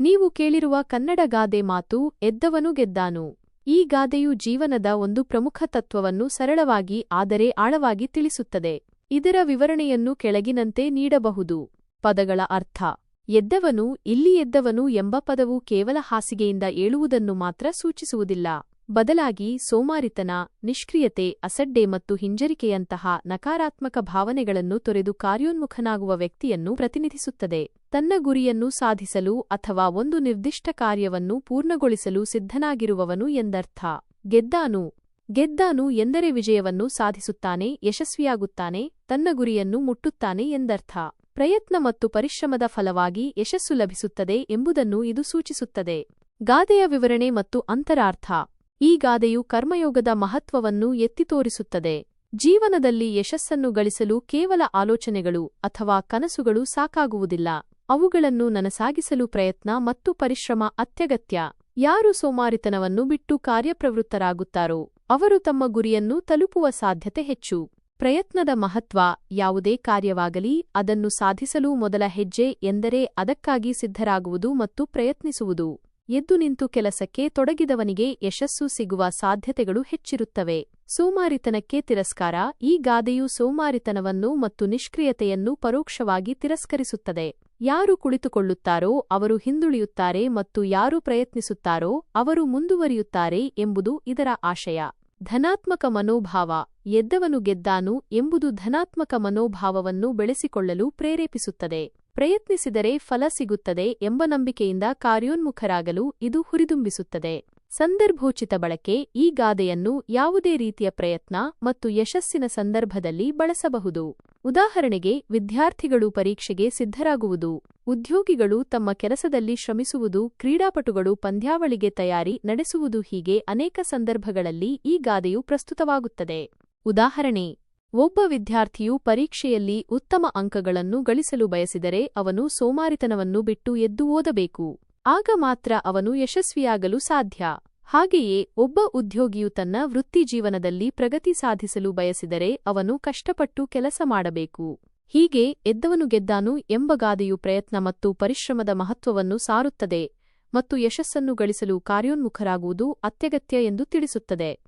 ನೀವು ಕೇಳಿರುವ ಕನ್ನಡ ಗಾದೆ ಮಾತು ಎದ್ದವನು ಗೆದ್ದಾನು. ಈ ಗಾದೆಯು ಜೀವನದ ಒಂದು ಪ್ರಮುಖ ತತ್ವವನ್ನು ಸರಳವಾಗಿ ಆದರೆ ಆಳವಾಗಿ ತಿಳಿಸುತ್ತದೆ. ಇದರ ವಿವರಣೆಯನ್ನು ಕೆಳಗಿನಂತೆ ನೀಡಬಹುದು. ಪದಗಳ ಅರ್ಥ. ಎದ್ದವನು, ಇಲ್ಲಿ ಎದ್ದವನು ಎಂಬ ಪದವು ಕೇವಲ ಹಾಸಿಗೆಯಿಂದ ಏಳುವುದನ್ನು ಮಾತ್ರ ಸೂಚಿಸುವುದಿಲ್ಲ. ಬದಲಾಗಿ ಸೋಮಾರಿತನ, ನಿಷ್ಕ್ರಿಯತೆ, ಅಸಡ್ಡೆ ಮತ್ತು ಹಿಂಜರಿಕೆಯಂತಹ ನಕಾರಾತ್ಮಕ ಭಾವನೆಗಳನ್ನು ತೊರೆದು ಕಾರ್ಯೋನ್ಮುಖನಾಗುವ ವ್ಯಕ್ತಿಯನ್ನು ಪ್ರತಿನಿಧಿಸುತ್ತದೆ. ತನ್ನ ಗುರಿಯನ್ನು ಸಾಧಿಸಲು ಅಥವಾ ಒಂದು ನಿರ್ದಿಷ್ಟ ಕಾರ್ಯವನ್ನು ಪೂರ್ಣಗೊಳಿಸಲು ಸಿದ್ಧನಾಗಿರುವವನು ಎಂದರ್ಥ. ಗೆದ್ದಾನು. ಗೆದ್ದಾನು ಎಂದರೆ ವಿಜಯವನ್ನು ಸಾಧಿಸುತ್ತಾನೆ, ಯಶಸ್ವಿಯಾಗುತ್ತಾನೆ, ತನ್ನ ಗುರಿಯನ್ನು ಮುಟ್ಟುತ್ತಾನೆ ಎಂದರ್ಥ. ಪ್ರಯತ್ನ ಮತ್ತು ಪರಿಶ್ರಮದ ಫಲವಾಗಿ ಯಶಸ್ಸು ಲಭಿಸುತ್ತದೆ ಎಂಬುದನ್ನು ಇದು ಸೂಚಿಸುತ್ತದೆ. ಗಾದೆಯ ವಿವರಣೆ ಮತ್ತು ಅಂತರಾರ್ಥ. ಈ ಗಾದೆಯು ಕರ್ಮಯೋಗದ ಮಹತ್ವವನ್ನು ಎತ್ತಿ ತೋರಿಸುತ್ತದೆ. ಜೀವನದಲ್ಲಿ ಯಶಸ್ಸನ್ನು ಗಳಿಸಲು ಕೇವಲ ಆಲೋಚನೆಗಳು ಅಥವಾ ಕನಸುಗಳು ಸಾಕಾಗುವುದಿಲ್ಲ. ಅವುಗಳನ್ನು ನನಸಾಗಿಸಲು ಪ್ರಯತ್ನ ಮತ್ತು ಪರಿಶ್ರಮ ಅತ್ಯಗತ್ಯ. ಯಾರು ಸೋಮಾರಿತನವನ್ನು ಬಿಟ್ಟು ಕಾರ್ಯಪ್ರವೃತ್ತರಾಗುತ್ತಾರೋ, ಅವರು ತಮ್ಮ ಗುರಿಯನ್ನು ತಲುಪುವ ಸಾಧ್ಯತೆ ಹೆಚ್ಚು. ಪ್ರಯತ್ನದ ಮಹತ್ವ ಯಾವುದೇ ಕಾರ್ಯವಾಗಲಿ, ಅದನ್ನು ಸಾಧಿಸಲು ಮೊದಲ ಹೆಜ್ಜೆ ಎಂದರೆ ಅದಕ್ಕಾಗಿ ಸಿದ್ಧರಾಗುವುದು ಮತ್ತು ಪ್ರಯತ್ನಿಸುವುದು. ಎದ್ದು ನಿಂತು ಕೆಲಸಕ್ಕೆ ತೊಡಗಿದವನಿಗೆ ಯಶಸ್ಸು ಸಿಗುವ ಸಾಧ್ಯತೆಗಳು ಹೆಚ್ಚಿರುತ್ತವೆ. ಸೋಮಾರಿತನಕ್ಕೆ ತಿರಸ್ಕಾರ, ಈ ಗಾದೆಯು ಸೋಮಾರಿತನವನ್ನು ಮತ್ತು ನಿಷ್ಕ್ರಿಯತೆಯನ್ನು ಪರೋಕ್ಷವಾಗಿ ತಿರಸ್ಕರಿಸುತ್ತದೆ. ಯಾರು ಕುಳಿತುಕೊಳ್ಳುತ್ತಾರೋ ಅವರು ಹಿಂದುಳಿಯುತ್ತಾರೆ ಮತ್ತು ಯಾರು ಪ್ರಯತ್ನಿಸುತ್ತಾರೋ ಅವರು ಮುಂದುವರಿಯುತ್ತಾರೆ ಎಂಬುದು ಇದರ ಆಶಯ. ಧನಾತ್ಮಕ ಮನೋಭಾವ, ಎದ್ದವನು ಗೆದ್ದಾನು ಎಂಬುದು ಧನಾತ್ಮಕ ಮನೋಭಾವವನ್ನು ಬೆಳೆಸಿಕೊಳ್ಳಲು ಪ್ರೇರೇಪಿಸುತ್ತದೆ. ಪ್ರಯತ್ನಿಸಿದರೆ ಫಲ ಸಿಗುತ್ತದೆ ಎಂಬ ನಂಬಿಕೆಯಿಂದ ಕಾರ್ಯೋನ್ಮುಖರಾಗಲು ಇದು ಹುರಿದುಂಬಿಸುತ್ತದೆ. ಸಂದರ್ಭೋಚಿತ ಬಳಕೆ ಈ ಗಾದೆಯನ್ನು ಯಾವುದೇ ರೀತಿಯ ಪ್ರಯತ್ನ ಮತ್ತು ಯಶಸ್ಸಿನ ಸಂದರ್ಭದಲ್ಲಿ ಬಳಸಬಹುದು. ಉದಾಹರಣೆಗೆ, ವಿದ್ಯಾರ್ಥಿಗಳು ಪರೀಕ್ಷೆಗೆ ಸಿದ್ಧರಾಗುವುದು. ಉದ್ಯೋಗಿಗಳು ತಮ್ಮ ಕೆಲಸದಲ್ಲಿ ಶ್ರಮಿಸುವುದು, ಕ್ರೀಡಾಪಟುಗಳು ಪಂದ್ಯಾವಳಿಗೆ ತಯಾರಿ ನಡೆಸುವುದು ಹೀಗೆ ಅನೇಕ ಸಂದರ್ಭಗಳಲ್ಲಿ ಈ ಗಾದೆಯು ಪ್ರಸ್ತುತವಾಗುತ್ತದೆ. ಉದಾಹರಣೆ ಒಬ್ಬ ವಿದ್ಯಾರ್ಥಿಯು ಪರೀಕ್ಷೆಯಲ್ಲಿ ಉತ್ತಮ ಅಂಕಗಳನ್ನು ಗಳಿಸಲು ಬಯಸಿದರೆ ಅವನು ಸೋಮಾರಿತನವನ್ನು ಬಿಟ್ಟು ಎದ್ದು ಓದಬೇಕು. ಆಗ ಮಾತ್ರ ಅವನು ಯಶಸ್ವಿಯಾಗಲು ಸಾಧ್ಯ. ಹಾಗೆಯೇ ಒಬ್ಬ ಉದ್ಯೋಗಿಯು ತನ್ನ ವೃತ್ತಿಜೀವನದಲ್ಲಿ ಪ್ರಗತಿ ಸಾಧಿಸಲು ಬಯಸಿದರೆ ಅವನು ಕಷ್ಟಪಟ್ಟು ಕೆಲಸ ಮಾಡಬೇಕು. ಹೀಗೆ ಎದ್ದವನು ಗೆದ್ದಾನು ಎಂಬ ಗಾದೆಯು ಪ್ರಯತ್ನ ಮತ್ತು ಪರಿಶ್ರಮದ ಮಹತ್ವವನ್ನು ಸಾರುತ್ತದೆ ಮತ್ತು ಯಶಸ್ಸನ್ನು ಗಳಿಸಲು ಕಾರ್ಯೋನ್ಮುಖರಾಗುವುದು ಅತ್ಯಗತ್ಯ ಎಂದು ತಿಳಿಸುತ್ತದೆ.